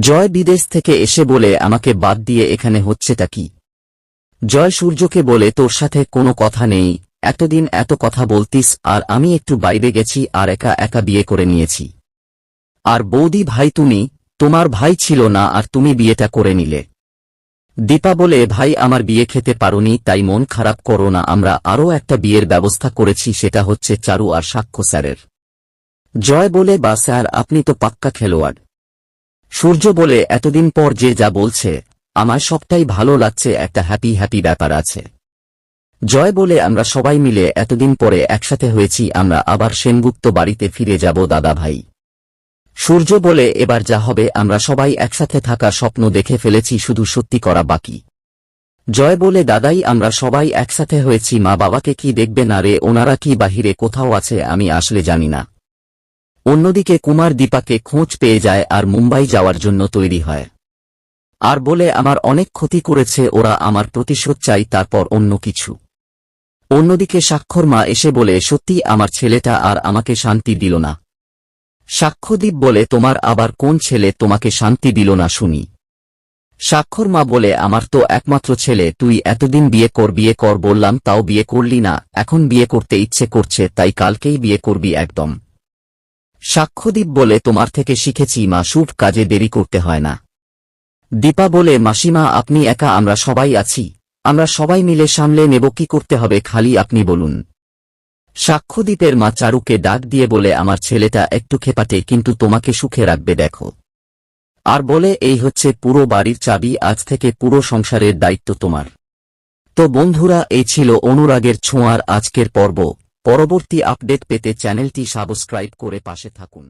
জয় বিদেশ থেকে এসে বলে, আমাকে বাদ দিয়ে এখানে হচ্ছেটা কি? জয় সূর্যকে বলে, তোর সাথে কোনো কথা নেই। এতদিন এত কথা বলতিস, আর আমি একটু বাইরে গেছি, আর একা একা বিয়ে করে নিয়েছি। আর বৌদি ভাই তুমি, তোমার ভাই ছিল না, আর তুমি বিয়েটা করে নিলে। দীপা বলে, ভাই, আমার বিয়ে খেতে পারোনি, তাই মন খারাপ করো না। আমরা আরও একটা বিয়ের ব্যবস্থা করেছি, সেটা হচ্ছে চারু আর সাক্ষ্য স্যারের। জয় বলে, বা স্যার, আপনি তো পাক্কা খেলোয়াড়। সূর্য বলে, এতদিন পর যে যা বলছে, আমার সবটাই ভালো লাগছে, একটা হ্যাপি হ্যাপি ব্যাপার আছে। জয় বলে, আমরা সবাই মিলে এতদিন পরে একসাথে হয়েছি, আমরা আবার সেনগুপ্ত বাড়িতে ফিরে যাব, দাদা ভাই। সূর্য বলে, এবার যা হবে, আমরা সবাই একসাথে থাকা স্বপ্ন দেখে ফেলেছি, শুধু সত্যি করা বাকি। জয় বলে, দাদাই, আমরা সবাই একসাথে হয়েছি মা বাবাকে কি দেখবে না রে, ওনারা কি বাহিরে কোথাও আছে, আমি আসলে জানি না। অন্যদিকে কুমার দীপাকে খোঁজ পেয়ে যায় আর মুম্বাই যাওয়ার জন্য তৈরি হয়। আর বলে, আমার অনেক ক্ষতি করেছে, ওরা আমার প্রতিশোধ চাই, তারপর অন্য কিছু। অন্যদিকে স্বাক্ষর মা এসে বলে, সত্যি, আমার ছেলেটা আর আমাকে শান্তি দিল না। সাক্ষ্যদীপ বলে, তোমার আবার কোন ছেলে তোমাকে শান্তি দিল না শুনি? স্বাক্ষর মা বলে, আমার তো একমাত্র ছেলে, তুই এতদিন বিয়ে কর বিয়ে কর, বললাম, তাও বিয়ে করলি না, এখন বিয়ে করতে ইচ্ছে করছে, তাই কালকেই বিয়ে করবি একদম। সাক্ষ্যদীপ বলে তোমার থেকে শিখেছি, মা, শুভ কাজে দেরি করতে হয় না। দীপা বলে, মাসিমা, আপনি একা, আমরা সবাই আছি। আমরা সবাই মিলে সামলে নেব, কি করতে হবে খালি আপনি বলুন। সাক্ষ্যদীপের মা চারুকে ডাক দিয়ে বলে, আমার ছেলেটা একটু খেপাটে, কিন্তু তোমাকে সুখে রাখবে, দেখো। আর বলে, এই হচ্ছে পুরো বাড়ির চাবি, আজ থেকে পুরো সংসারের দায়িত্ব তোমার। তো বন্ধুরা, এই ছিল অনুরাগের ছোঁয়ার আজকের পর্ব। পরবর্তী আপডেট পেতে চ্যানেলটি সাবস্ক্রাইব করে পাশে থাকুন।